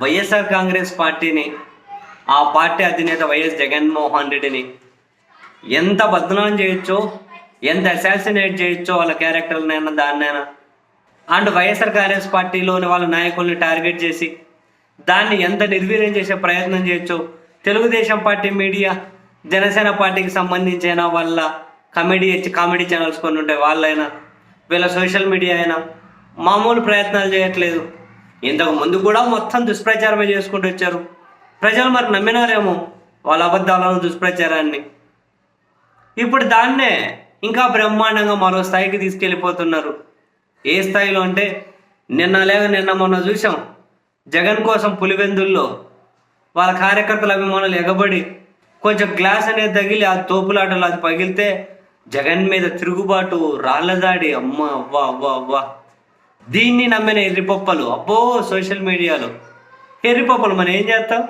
వైఎస్ఆర్ కాంగ్రెస్ పార్టీని ఆ పార్టీ అధినేత వైఎస్ జగన్మోహన్ రెడ్డిని ఎంత బద్నాం చేయొచ్చో ఎంత అసాసినేట్ చేయొచ్చో వాళ్ళ క్యారెక్టర్నైనా దాన్నైనా. అండ్ వైఎస్ఆర్ కాంగ్రెస్ పార్టీలోని వాళ్ళ నాయకుల్ని టార్గెట్ చేసి దాన్ని ఎంత నిర్వీర్యం చేసే ప్రయత్నం చేయొచ్చో తెలుగుదేశం పార్టీ మీడియా జనసేన పార్టీకి సంబంధించిన వాళ్ళ కమెడీ కామెడీ ఛానల్స్ కొన్ని ఉంటాయి వాళ్ళైనా వీళ్ళ సోషల్ మీడియా అయినా మామూలు ప్రయత్నాలు చేయట్లేదు. ఇంతకు ముందు కూడా మొత్తం దుష్ప్రచారమే చేసుకుంటూ వచ్చారు. ప్రజలు మరి నమ్మినారేమో వాళ్ళ అబద్ధాలను దుష్ప్రచారాన్ని. ఇప్పుడు దాన్నే ఇంకా బ్రహ్మాండంగా మరో స్థాయికి తీసుకెళ్ళిపోతున్నారు. ఏ స్థాయిలో అంటే నిన్న లేక నిన్న మొన్న చూసాం జగన్ కోసం పులివెందుల్లో వాళ్ళ కార్యకర్తల అభిమానులు ఎగబడి కొంచెం గ్లాస్ అనేది తగిలి ఆ తోపులాటలు అది పగిలితే జగన్ మీద తిరుగుబాటు రాళ్ళదాడి అమ్మ అవ్వా అవ్వా అవ్వా దీన్ని నమ్మిన ఎర్రిపప్పలు. అబ్బో సోషల్ మీడియాలో. ఎర్రిపప్పలు మనం ఏం చేస్తాం?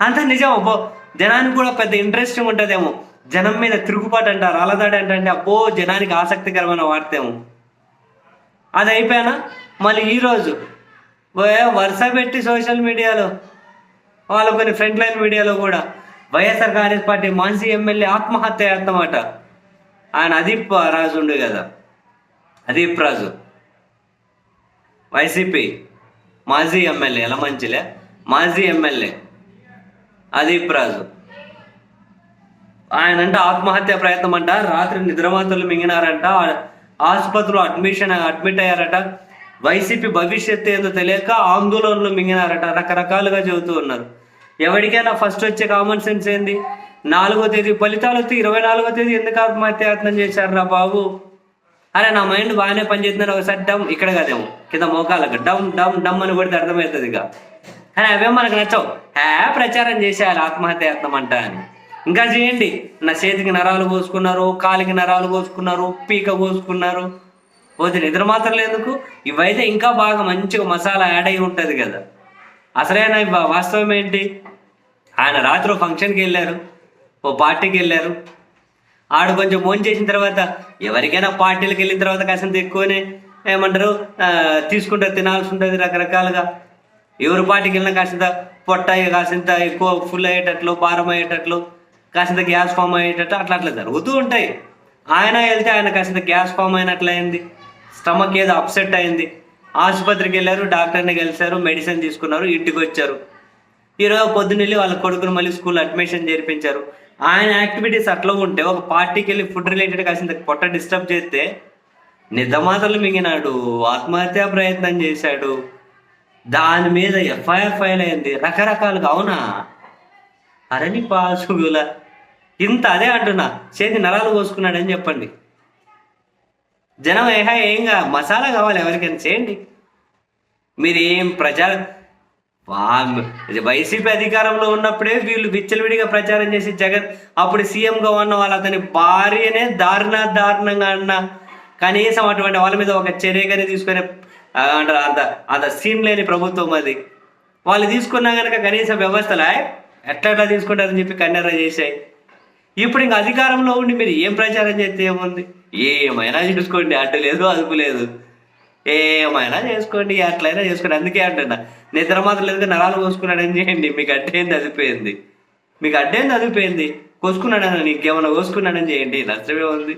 అంత నిజం అబ్బో జనానికి కూడా పెద్ద ఇంట్రెస్టింగ్ ఉంటుందేమో. జనం మీద తిరుగుబాటు అంటారు అలదాడి అంటే అబ్బో జనానికి ఆసక్తికరమైన వార్తేమో. అది అయిపోయానా? మళ్ళీ ఈరోజు వరుస పెట్టి సోషల్ మీడియాలో వాళ్ళ కొన్ని ఫ్రంట్ లైన్ మీడియాలో కూడా వైఎస్ఆర్ కాంగ్రెస్ పార్టీ మాజీ ఎమ్మెల్యే ఆత్మహత్య అన్నమాట ఆయన అదీప్ రాజు ఉండు కదా అదీప్ రాజు. వైసీపీ మాజీ ఎమ్మెల్యే ఎలమంచిలే మాజీ ఎమ్మెల్యే అదీప్ రాజు. ఆయన అంటే ఆత్మహత్య ప్రయత్నం అంట రాత్రి నిద్రమాతలు మింగినారంట ఆసుపత్రిలో అడ్మిషన్ అడ్మిట్ అయ్యారట వైసీపీ భవిష్యత్తు ఏందో తెలియక ఆందోళనలు మింగినారట రకరకాలుగా చెబుతూ ఉన్నారు. ఎవరికైనా ఫస్ట్ వచ్చే కామన్ సెన్స్ ఏంది? నాలుగో తేదీ ఫలితాలు వస్తే ఇరవై నాలుగో తేదీ ఎందుకు ఆత్మహత్యాయత్నం చేశారు బాబు? అరే నా మైండ్ బాగానే పనిచేస్తుందని ఒకసారి డమ్ ఇక్కడ కాదేమో. కింద మోకాలకు డమ్ డమ్ డమ్ అని కొడితే అర్థమవుతుంది ఇక. కానీ అవేం మనకు నచ్చవు. హ్యా ప్రచారం చేసేయాలి ఆత్మహత్య యత్నం అంట అని. ఇంకా చేయండి. నా చేతికి నరాలు కోసుకున్నారు కాలికి నరాలు కోసుకున్నారు పీక కోసుకున్నారు పోతే నిద్ర మాత్రం ఎందుకు? ఇవైతే ఇంకా బాగా మంచిగా మసాలా యాడ్ అయి ఉంటుంది కదా. అసలేనా వాస్తవం ఏంటి? ఆయన రాత్రి ఫంక్షన్కి వెళ్ళారు ఓ పార్టీకి వెళ్ళారు. ఆడు కొంచెం ఫోన్ చేసిన తర్వాత ఎవరికైనా పార్టీలకు వెళ్ళిన తర్వాత కాసంత ఎక్కువనే ఏమంటారు తీసుకుంటే తినాల్సి ఉంటుంది రకరకాలుగా. ఎవరి పార్టీకి వెళ్ళినా కాసింత పొట్ట కాసింత ఎక్కువ ఫుల్ అయ్యేటట్లు భారం అయ్యేటట్లు కాసింత గ్యాస్ ఫామ్ అయ్యేటట్లు అట్లా అట్లా జరుగుతూ ఉంటాయి. ఆయన వెళ్తే ఆయన కాసింత గ్యాస్ ఫామ్ అయినట్లయింది. స్టమక్ ఏదో అప్సెట్ అయింది. ఆసుపత్రికి వెళ్ళారు డాక్టర్ని కలిశారు మెడిసిన్ తీసుకున్నారు ఇంటికి వచ్చారు ఈరోజు పొద్దున్నెళ్ళి వాళ్ళ కొడుకును మళ్ళీ స్కూల్ అడ్మిషన్ చేర్పించారు. ఆయన యాక్టివిటీస్ అట్లా ఉంటే ఒక పార్టీకి వెళ్ళి ఫుడ్ రిలేటెడ్ కాసిన పొట్ట డిస్టర్బ్ చేస్తే నిద్రమాతలు మింగినాడు. ఆత్మహత్యా ప్రయత్నం చేశాడు. దాని మీద ఎఫ్ఐఆర్ ఫైల్ అయింది. రకరకాలుగా అవునా? అరణి పాసుగుల. ఇంత అదే అంటున్నా. చేతి నరాలు కోసుకున్నాడని చెప్పండి. జనం ఏహా ఏంగా మసాలా కావాలి ఎవరికైనా చేయండి. మీరు ఏం వా- వైసీపీ అధికారంలో ఉన్నప్పుడే వీళ్ళు విచ్చలవిడిగా ప్రచారం చేసి జగన్ అప్పుడు సీఎంగా ఉన్న వాళ్ళు అతని భార్యనే దారుణ దారుణంగా అన్న కనీసం అటువంటి వాళ్ళ మీద ఒక చర్యగానే తీసుకునే అంటారు అంత అంత సీన్ లేని ప్రభుత్వం అది. వాళ్ళు తీసుకున్నా కనుక కనీస వ్యవస్థలా ఎట్లా ఎట్లా తీసుకుంటారని చెప్పి కన్నెర్ర చేశాయి. ఇప్పుడు ఇంకా అధికారంలో ఉండి మీరు ఏం ప్రచారం చేస్తే ఏముంది? ఏమైనా చూసుకోండి అడ్డు లేదు అదుపు లేదు. ఏమైనా చేసుకోండి అట్లయినా చేసుకోండి. అందుకే అంటున్నా నిద్ర మాత్రం లేదు నరాలు కోసుకున్నాడు ఏం చేయండి? మీకు అడ్డేంది అదిపోయింది మీకు అడ్డేంది అదిపోయింది కోసుకున్నాడని నీకేమైనా కోసుకున్నాడని చేయండి. నష్టమే ఉంది.